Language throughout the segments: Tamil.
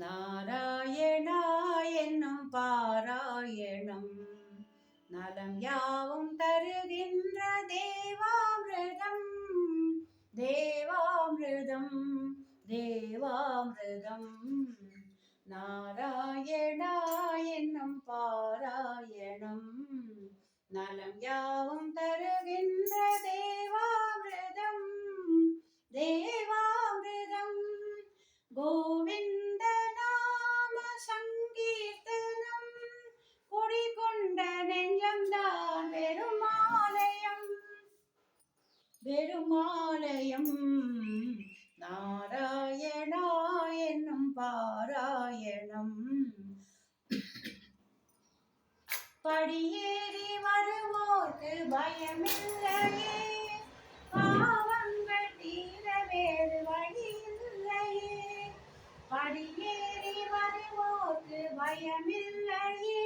நாராயணா என்னும் பாராயணம். நலம் யாவும் தருகின்ற தேவாமிரதம். தேவாமிரதம் தேவாமிரதம். நாராயணா என்னும் பாராயணம். நலம் யாவும் தருகின்ற தேவ பெருமாலயம் நாராயணா என்னும் பாராயணம். படியேறி வருவோர்க்கு பயமில்லையே. பாவங்கள் தீர வேறு வழி இல்லையே படியேறி வருவோர்க்கு பயமில்லையே.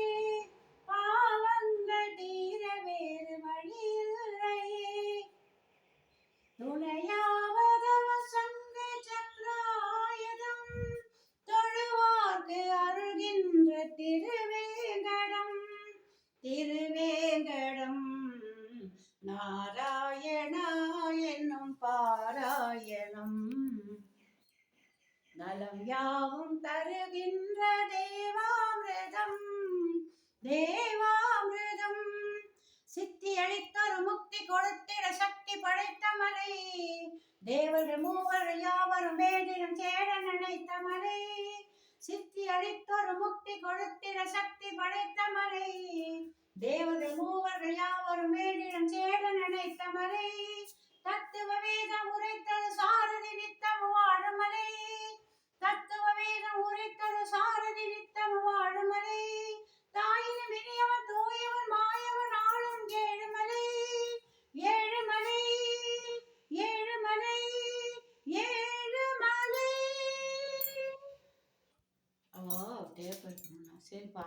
நாராயணா என்னும் பாராயணம். நலம் யாவும் தருகின்ற தேவாமிரதம். தேவாமிரதம். சித்தி அளித்தரு முக்தி கொடுத்திட சக்தி படைத்த மலை. தேவர்கள் மூவர் யாவரும் வேண்டிடும் சேர நினைத்த மலை. சித்தி அளித்தொரு முக்தி கொடுத்திட சக்தி படைத்த மலை. தேவர்கள் மூவர்கள் யாவரும் நினைத்த தத்துவ வேதம் உரைத்தது சாரதி நித்தம் வாழும் தத்துவ வேதம் உரைத்தது சாரதி நித்தம் வாழும் தாயினும் இனியவன் தூயவன் மாயவன் ஆளும் ஏழுமலை. ஏழுமலை ஏழுமலை ஏழுமலை. அவா தேவை சரி பா